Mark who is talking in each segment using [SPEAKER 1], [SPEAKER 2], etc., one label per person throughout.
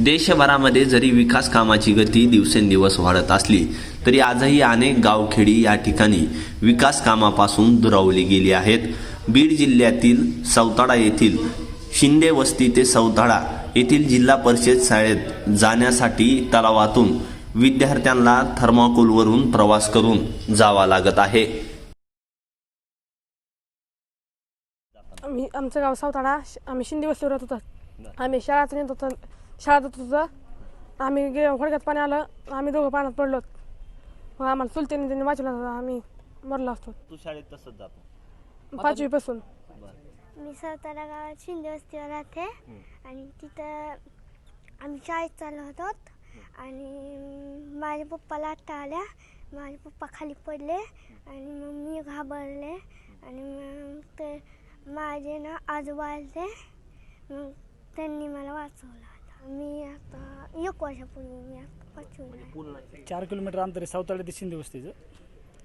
[SPEAKER 1] देशभरामध्ये जरी विकास कामाची गती दिवसेंदिवस वाढत असली तरी आजही अनेक गावखेडी या ठिकाणी विकास कामापासून दुरावली गेली आहेत. बीड जिल्ह्यातील सौताडा येथील शिंदे वस्ती ते सौताडा येथील जिल्हा परिषद शाळेत जाण्यासाठी तलावातून विद्यार्थ्यांना थर्माकोलवरून प्रवास करून जावा लागत आहे.
[SPEAKER 2] आम्ही आमचं गाव सावताडा आम्ही शिंदे वस्तीवर राहत होतो. आम्ही शाळातून येत होतो. शाळेत होत होतो आम्ही गे होडक्यात पाणी आलं आम्ही दोघं पाण्यात पडलो मग आम्हाला चुलत्याने त्यांनी वाचवलं होतं आम्ही मरलो असतो.
[SPEAKER 1] तू शाळेत तसंच जातो.
[SPEAKER 2] पाचवीपासून
[SPEAKER 3] मी सातारा गावात शिंदे वस्तीवर राहते. आणि तिथं आम्ही शाळेत चाललो होतो. आणि माझ्या पप्पाला आत्ता आल्या. माझे पप्पा खाली पडले. आणि मग मी घाबरले. आणि मग ते माझे ना आजोबा आले मग त्यांनी मला वाचवलं. मी आता एक वर्षापूर्वी मी आता
[SPEAKER 4] चार किलोमीटर अंतर आहे सावताळ्या ते शिंदे वस्तीचं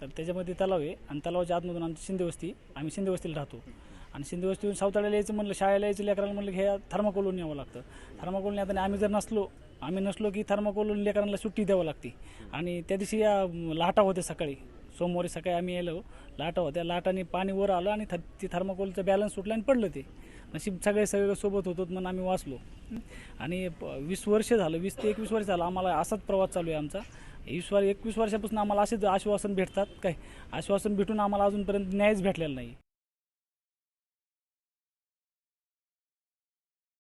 [SPEAKER 4] तर त्याच्यामध्ये तलाव आहे आणि तलावाच्या आतमधून आमची शिंदे वस्ती आम्ही शिंदे वस्तीला राहतो. आणि शिंदे वस्तीहून सावताळ्याला यायचं म्हणलं शाळेला यायचं लेकराला म्हणलं की हे थर्माकोलून यावं लागतं. थर्माकोलून आता आम्ही जर नसलो आम्ही नसलो की थर्माकोलून लेकरांना सुट्टी द्यावं लागते. आणि त्या दिवशी या लाटा होत्या सकाळी. सोमवारी सकाळी आम्ही यायलो. लाटा होत्या. लाटाने पाणी वर आलं आणि थ ती थर्माकोलचं बॅलन्स सुटलं आणि पडलं ते. नशीब सगळे सगळे सोबत होतो म्हणून आम्ही वाचलो. आणि प- वीस वर्ष झालं. वीस ते एकवीस वर्ष झालं. आम्हाला असाच प्रवास चालू आहे आमचा. वीस वर एकवीस वर्षापासून आम्हाला असेच आश्वासन भेटतात. काय? आश्वासन भेटून आम्हाला अजूनपर्यंत न्यायच भेटलेला नाही.